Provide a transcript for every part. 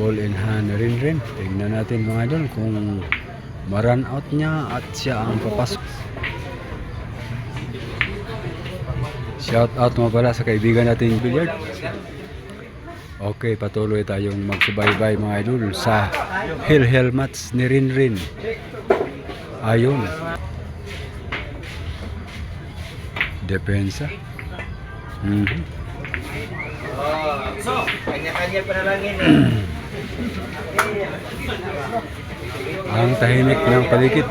ball in hand rin rin. Tingnan natin mga idol kung ma-run out niya at siya ang papasok. Shout out mga pala sa kaibigan natin billiard. Okay, patuloy tayong magsubaybay mga idol sa Hill Hill Mats ni Rinrin. Ayun. Depensa. Mhm. So, kanya-kanya panalangin eh. Ang tahimik ng paligid.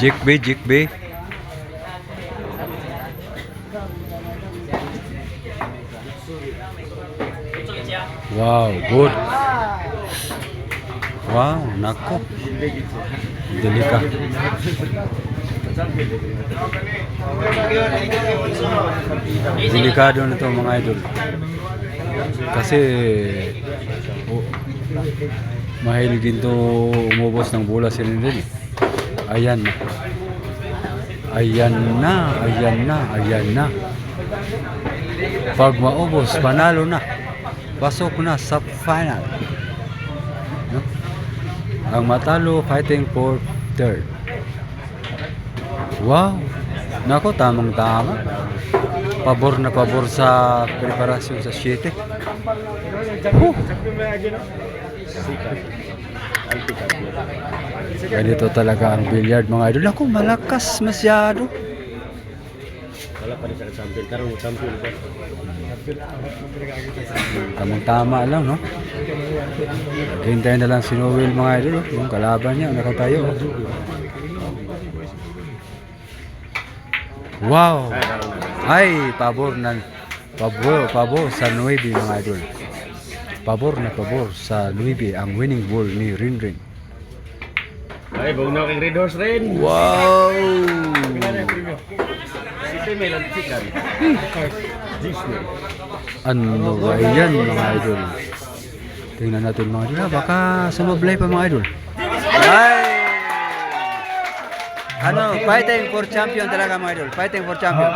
Jikbe, jikbe. Wow, good. Wow, nako. Delika. Delikado na to mga idol. Kasi oh, mahilig din to umubos ng bola si Nindin. Ayan na. Ayan na, ayan na, ayan na. Pag maubos, panalo na. Pasok na sa final. No? Ang matalo fighting for third. Wow! Nako, tamang tama. Pabor na pabor sa preparasyon sa 7. Huh! Ganito talaga ang billiard mga idol. Ako, malakas masyado. Wala pa rin sa champion. Karong champion ka. Tamang tama lang, no? Hintay na lang si Noel mga idol. oh. Yung kalaban niya, nakatayo. oh. Wow! Ay, pabor na pabor, pabor sa 9 mga idol. Pabor na pabor sa 9 ang winning ball ni Rinrin. Ay, buong na kay Red Horse rin. Wow! Ano ba yan mga idol? Tingnan natin mga idol. Baka sumablay pa mga idol. Ay! Ano, fighting for champion talaga mga idol. Fighting for champion.